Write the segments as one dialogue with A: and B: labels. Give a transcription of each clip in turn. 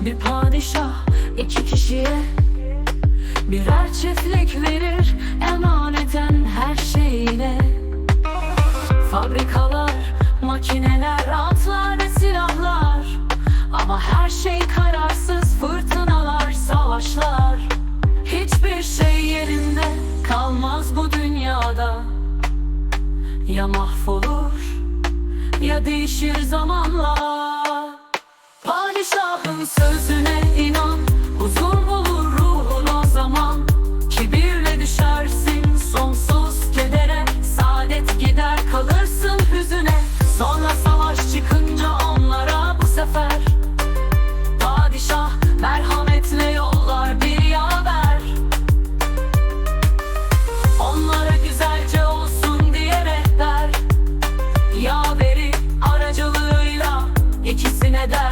A: Bir padişah iki kişiye Birer çiftlik verir emaneten her şeyine. Fabrikalar, makineler, atlar silahlar. Ama her şey kararsız fırtınalar, savaşlar. Hiçbir şey yerinde kalmaz bu dünyada. Ya mahvolur ya değişir zamanla Padişahın sözüne inan. Huzur bulur ruhun zaman. Kibirle düşersin sonsuz kedere. Saadet gider kalırsın hüzüne. Sonra savaş çıkınca onlara bu sefer. Padişah merhametle yollar bir yaver Onlara güzelce olsun diye rehber. Yaveri aracılığıyla ikisine der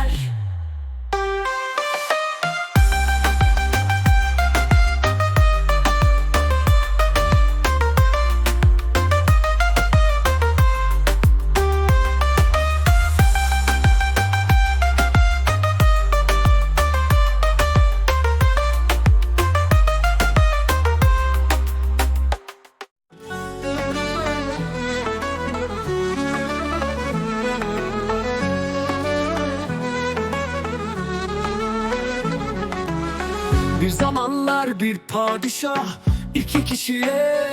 B: Bir zamanlar bir padişah iki kişiye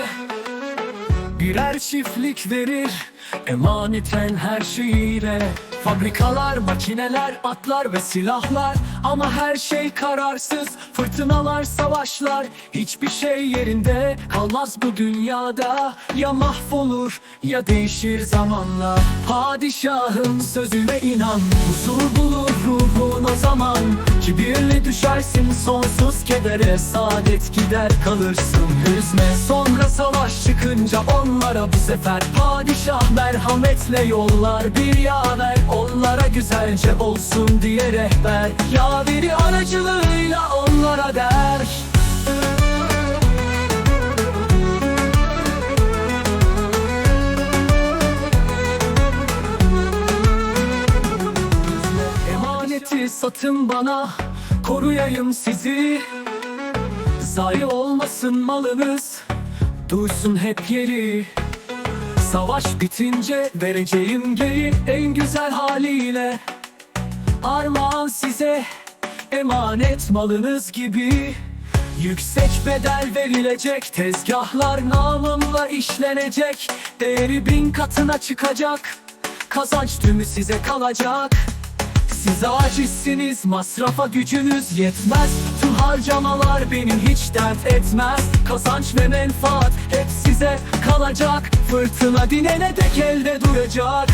B: Birer çiftlik verir. Emaneten her şeyiyle Fabrikalar, makineler, atlar ve silahlar. Ama her şey kararsız Fırtınalar, savaşlar. Hiçbir şey yerinde kalmaz bu dünyada. Ya mahvolur ya değişir zamanla Padişahın sözüne inan Huzur bulur ruhun o zaman. Kibirle düşersin sonsuz kedere Saadet gider kalırsın. Hüzne Sonra savaş çıkınca onlara bu sefer Padişah merhametle yollar bir yaver Onlara güzelce olsun diye rehber. Yaveri aracılığıyla onlara der. Emaneti satın bana Koruyayım sizi. Zayi olmasın malınız Duysun hep yeri Savaş bitince vereceğim geri En güzel haliyle. Armağan size Emanet malınız gibi. Yüksek bedel verilecek Tezgahlar namımla işlenecek. Değeri bin katına çıkacak Kazanç tümü size kalacak. Siz acizsiniz masrafa gücünüz yetmez harcamalar benim hiç dert etmez. Kazanç ve menfaat hep size kalacak. Fırtına dinene dek elde duracak.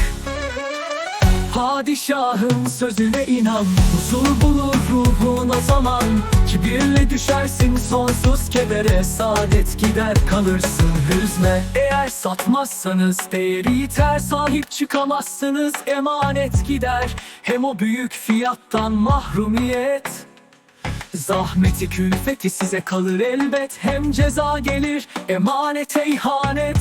B: Padişahın sözüne inan. Huzur bulur ruhun o zaman. Kibirle düşersin sonsuz kedere. Saadet gider kalırsın hüzne. Eğer satmazsanız değeri yiter Sahip çıkamazsınız emanet gider. Hem o büyük fiyattan mahrumiyet Zahmeti külfeti size kalır elbet. Hem ceza gelir emanete ihanet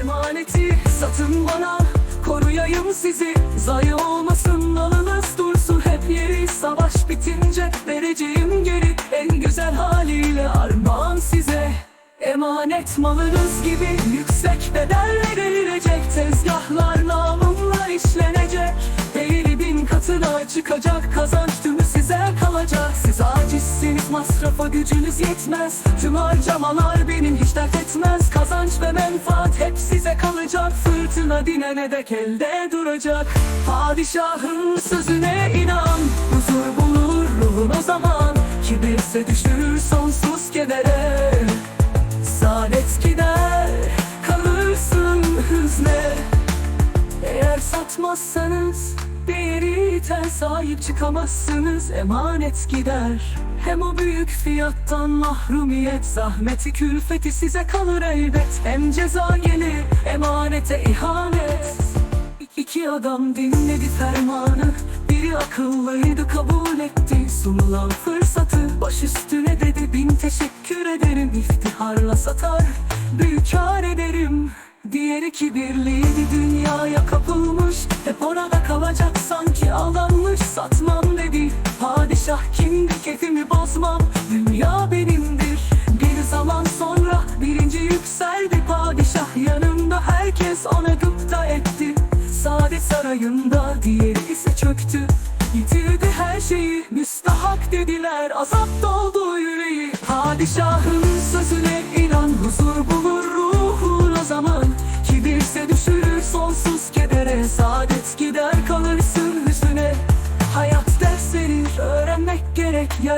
B: emaneti satın bana Koruyayım sizi. Zayi olmasın malınız dursun. Hep yeri Savaş bitince vereceğim geri. En güzel haliyle armağan size. Emanet malınız gibi yüksek bedel verilecek. Tezgahlar namımla işlenecek Katına çıkacak Kazanç tümü size kalacak. Siz acizsiniz masrafa gücünüz yetmez. Tüm harcamalar benim hiç dert etmez. Kazanç ve menfaat hep size kalacak. Fırtına dinene dek elde duracak. Padişahın sözüne inan. Huzur bulur ruhun o zaman. Kibirse düşürür sonsuz kedere. Saadet gider kalırsın hüzne. Eğer satmazsanız değeri iter sahip çıkamazsınız emanet gider. Hem o büyük fiyattan mahrumiyet zahmeti külfeti size kalır elbet. Hem ceza gelir emanete ihanet. İki adam dinledi fermanı Biri akıllıydı kabul etti Sunulan fırsatı. Baş üstüne dedi Bin teşekkür ederim iftiharla satar Büyük kar ederim. Diğeri kibirliydi dünyaya kapılmış aldanmış Satmam dedi. Padişah kimdi keyfimi bozmam Dünya benimdir. Bir zaman sonra Birinci yükseldi. Padişah yanında Herkes ona gıpta etti. Saadet sarayında diğeri ise çöktü. Yitirdi her şeyi müstahak dediler. Azap doldu yüreği. Padişahın sözüne inan Huzur bulur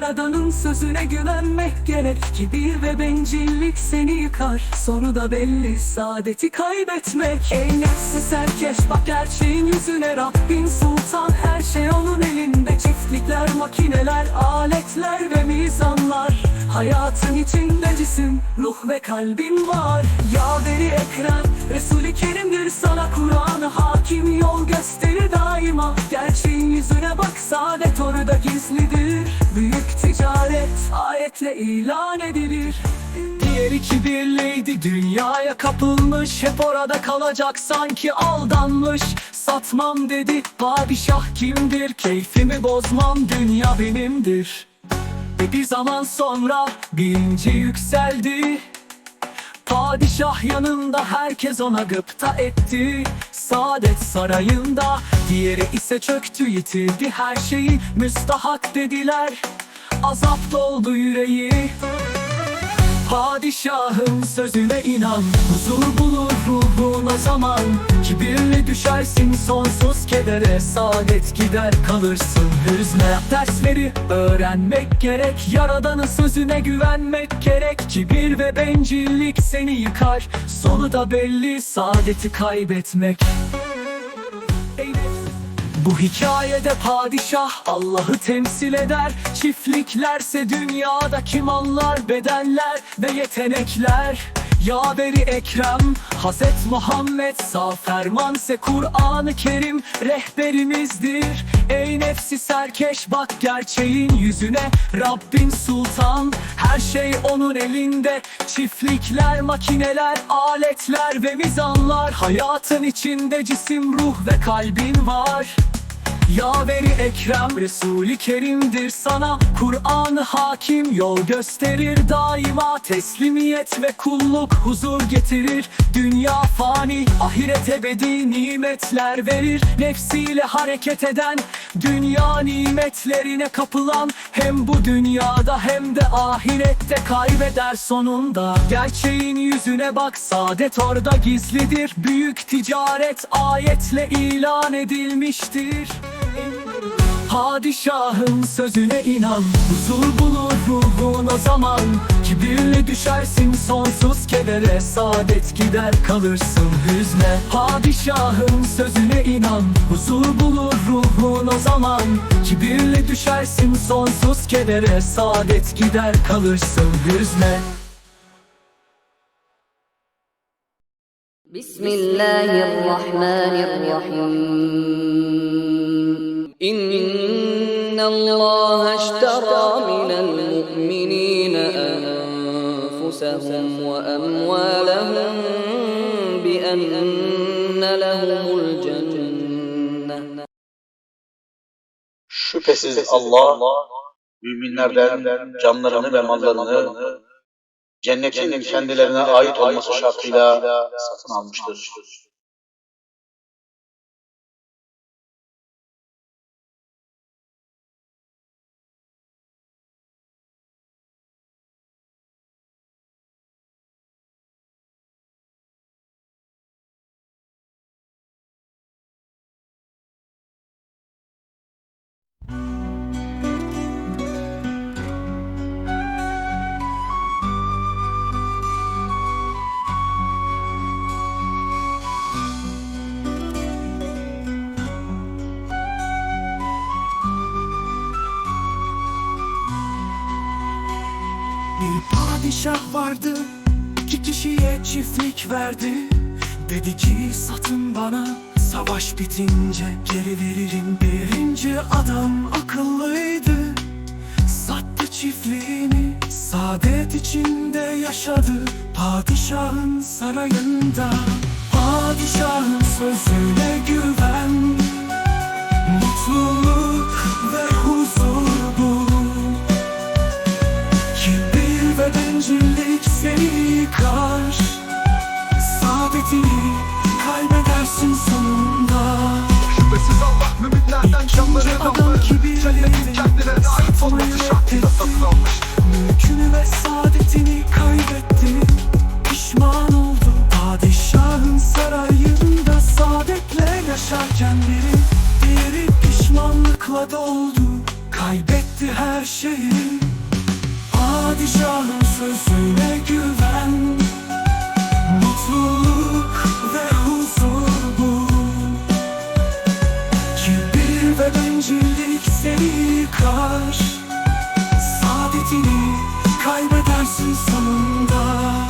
B: Yaradanın sözüne güvenmek gerek Kibir ve bencillik seni yıkar. Sonu da belli saadeti kaybetmek. Ey nefsi serkeş bak gerçeğin yüzüne. Rabbin sultan her şey onun elinde. Çiftlikler, makineler, aletler ve mizanlar. Hayatın içinde cisim, ruh ve kalbin var. Yaveri Ekrem, Resul-i Kerim'dir sana. Kur'an'ı hakim yol gösterir daima. Gerçeğin yüzüne bak saadet orada gizlidir. Büyük ayetle ilan edilir. Diğeri kibirliydi dünyaya kapılmış Hep orada kalacak sanki aldanmış. Satmam dedi padişah kimdir? Keyfimi bozmam dünya benimdir. Ve bir zaman sonra birinci yükseldi. Padişah yanında herkes ona gıpta etti. Saadet sarayında Diğeri ise çöktü yitirdi her şeyi. Müstahak dediler Azap doldu yüreği. Padişahın sözüne inan Huzur bulur ruhun o zaman. Kibirli düşersin sonsuz kedere Saadet gider kalırsın. Hüzne Dersleri öğrenmek gerek. Yaradanın sözüne güvenmek gerek. Kibir ve bencillik seni yıkar. Sonu da belli saadeti kaybetmek bu hikayede padişah Allah'ı temsil eder. Çiftliklerse dünyada kim anlar bedenler ve yetenekler Yaveri Ekrem, Hazret Muhammed Sağ fermanse Kur'an-ı Kerim rehberimizdir. Ey nefsi serkeş bak gerçeğin yüzüne. Rabbin sultan her şey onun elinde. Çiftlikler, makineler, aletler ve mizanlar. Hayatın içinde cisim, ruh ve kalbin var Yaveri Ekrem Resul-i Kerim'dir sana. Kur'an hakim yol gösterir daima. Teslimiyet ve kulluk huzur getirir. Dünya fani ahiret ebedi nimetler verir. Nefsiyle hareket eden dünya nimetlerine kapılan. Hem bu dünyada hem de ahirette kaybeder sonunda. Gerçeğin yüzüne bak saadet orada gizlidir. Büyük ticaret ayetle ilan edilmiştir Padişahın sözüne inan Huzur bulur ruhun o zaman. Kibirle düşersin sonsuz kedere Saadet gider kalırsın hüzne. Padişahın sözüne inan Huzur bulur ruhun o zaman. Kibirle düşersin sonsuz kedere Saadet gider kalırsın hüzne.
C: Bismillahirrahmanirrahim. İnna الله اشترى من المؤمنين أنفسهم وأموالهم بأن لهم الجنة
D: Şüphesiz Allah müminlerden canlarını ve mallarını cennetin kendilerine ait olması şartıyla satın almıştır.
B: Padişah vardı iki kişiye çiftlik verdi. Dedi ki satın bana savaş bitince geri veririm. Birinci adam akıllıydı Sattı çiftliğini saadet içinde yaşadı. Padişahın sarayında Padişahın sözüne güven
E: şartıyla satın almış
B: Mülkünü ve saadetini kaybetti Pişman oldu Padişahın sarayında saadetle yaşarken biri Diğeri pişmanlıkla doldu. Kaybetti her şeyi. Padişahın sözüne güven Mutluluk ve huzur bul Kibir ve bencillik seni yıkar Kaybedersin sonunda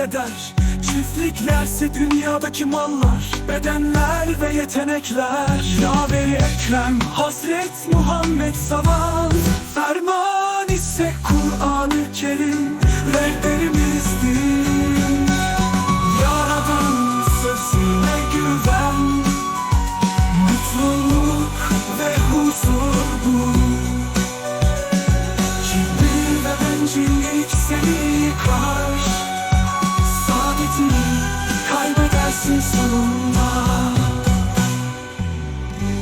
B: eder Çiftliklerse dünyadaki mallar Bedenler ve yetenekler. Yaveri Ekrem Hazret Muhammed Zaman Ferman ise Kur'an-ı Kerim Rehberimizdir. Yaradan sözüne güven Mutluluk ve huzur bul Kibir ve bencillik seni yıkar sonunda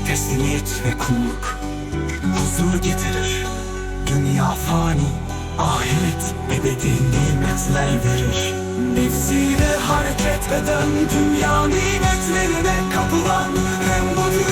B: Teslimiyet ve kulluk huzur getirir. Dünya fani, ahiret ebedi nimetler verir. Nefsiyle hareket eden dünya nimetlerine kapılan Hem bu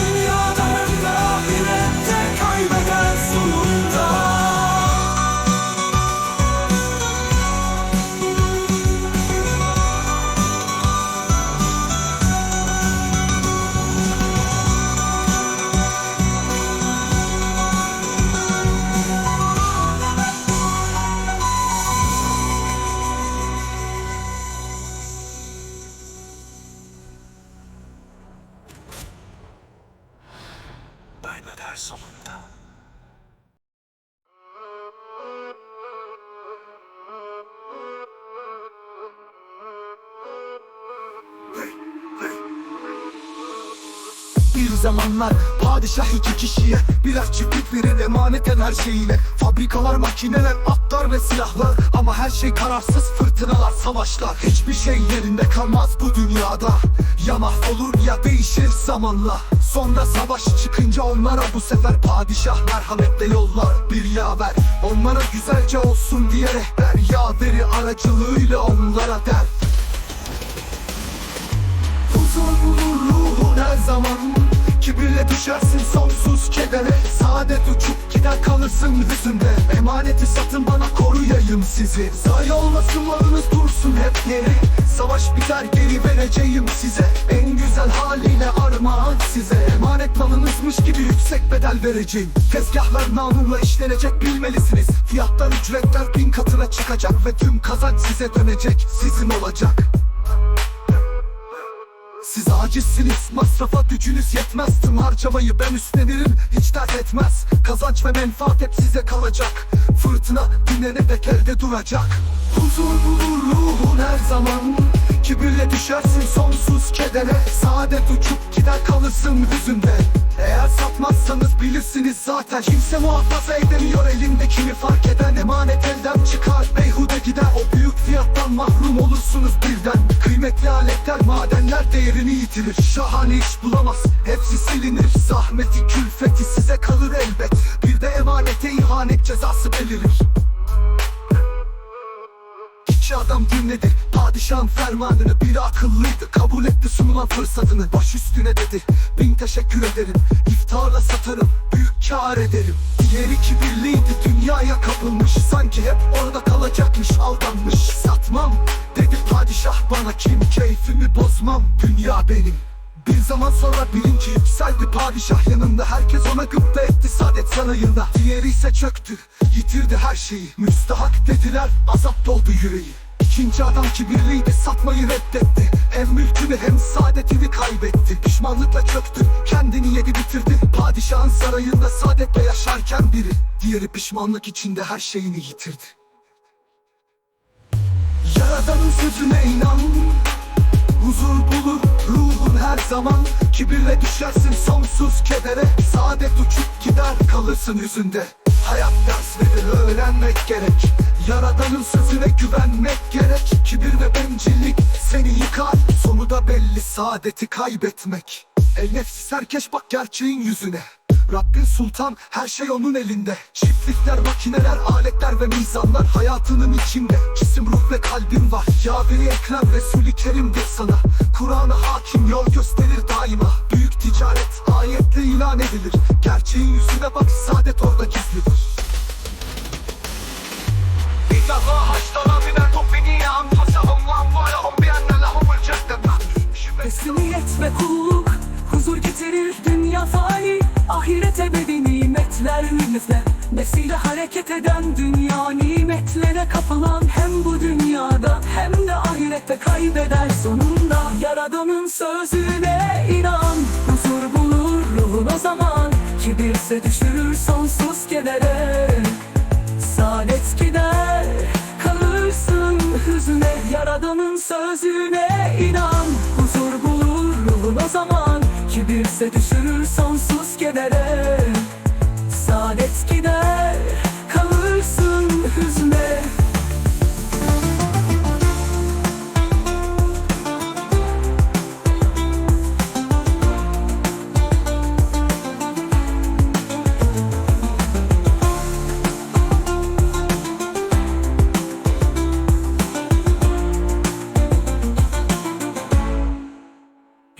B: Kaybeder sonunda.
E: Bir zamanlar padişah iki kişiye Birer çiftlik verir emaneten her şeyine. Fabrikalar, makineler, atlar ve silahlar. Ama her şey kararsız fırtınalar, savaşlar. Hiçbir şey yerinde kalmaz bu dünyada. Ya mahvolur ya değişir zamanla Sonra savaş çıkınca onlara bu sefer padişah merhametle yollar bir yaver. Onlara güzelce olsun diye rehber Yaveri aracılığıyla onlara der. Huzur her zaman Kibirle düşersin sonsuz kedere. Saadet uçup gider kalırsın hüzünde. Emaneti satın bana koruyayım sizi. Zayi olmasın malınız dursun hep yeri Savaş biter geri vereceğim size. En güzel haliyle armağan size. Emanet malınızmış gibi yüksek bedel vereceğim. Tezgahlar namurla işlenecek bilmelisiniz. Fiyatlar ücretler bin katına çıkacak Ve tüm kazanç size dönecek Sizin olacak siz acizsiniz masrafa gücünüz yetmez. Tüm harcamayı ben üstlenirim hiç dert etmez. Kazanç ve menfaat hep size kalacak. Fırtına dinlene dek elde duracak. Huzur bulur ruhun her zaman. Kibirle düşersin sonsuz kedere. Saadet uçup gider kalırsın hüzünde. Eğer satmazsanız bilirsiniz zaten. Kimse muhafaza edemiyor elindekini fark değerini yitirir. Şahane iş bulamaz. Hepsi silinir. Zahmeti külfeti size kalır elbet. Bir de emanete ihanet cezası belirir. İki adam dinledi Padişahın fermanını biri akıllıydı. Kabul etti sunulan fırsatını. Baş üstüne dedi. Bin teşekkür ederim. İftarla satarım. Büyük kar ederim. Diğeri kibirliydi Dünyaya kapılmış. Sanki hep orada kalacakmış. Aldanmış. Satmam bana kim Keyfimi bozmam? Dünya benim. Bir zaman sonra bilinci yükseldi padişah yanında Herkes ona gıpta etti. Saadet sarayında Diğeri ise çöktü, yitirdi her şeyi. Müstahak dediler, azap doldu yüreği. İkinci adam kibirliydi, satmayı reddetti. Hem mülkünü hem saadetini kaybetti. Pişmanlıkla çöktü, kendini yedi bitirdi. Padişahın sarayında saadetle yaşarken biri. Diğeri pişmanlık içinde her şeyini yitirdi Yaradanın sözüne inan. Huzur bulur ruhun her zaman. Kibirle düşersin sonsuz kedere. Saadet uçup gider kalırsın yüzünde. Hayat ders verir öğrenmek gerek. Yaradanın sözüne güvenmek gerek. Kibir ve bencillik seni yıkar. Sonu da belli saadeti kaybetmek. El nefsi serkeş bak gerçeğin yüzüne Rabbin sultan her şey onun elinde. Çiftlikler, makineler, aletler ve mizanlar Hayatının içinde. Cisim, ruh ve kalbin var. Yaveri Ekrem Resul-i Kerim'dir sana. Kur'an'a hakim yol gösterir daima. Büyük ticaret ayetle ilan edilir. Gerçeğin yüzüne bak saadet orada gizlidir.
B: Teslimiyet ve kulluk Huzur getirir dünya fani Ahiret ebedi nimetler ümitler Nefsiyle hareket eden dünya nimetlere kapılan Hem bu dünyada hem de ahirette kaybeder sonunda. Yaradanın sözüne inan Huzur bulur ruhun o zaman. Kibirse düşürür sonsuz kedere Saadet gider kalırsın hüzne Yaradanın sözüne inan Huzur bulur ruhun o zaman Kibirse düşürür sonsuz kedere. Saadet gider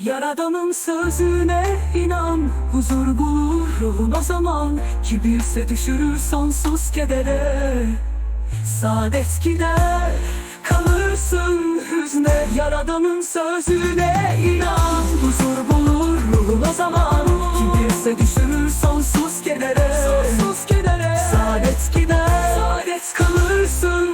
B: Yaradanın sözüne inan Huzur bulur ruhun o zaman. Kibirse düşürür sonsuz kedere. Saadet gider kalırsın hüzne. Yaradanın sözüne inan Huzur bulur ruhun o zaman. Kibirse düşürür sonsuz kedere. Sonsuz kedere. Saadet gider Saadet kalırsın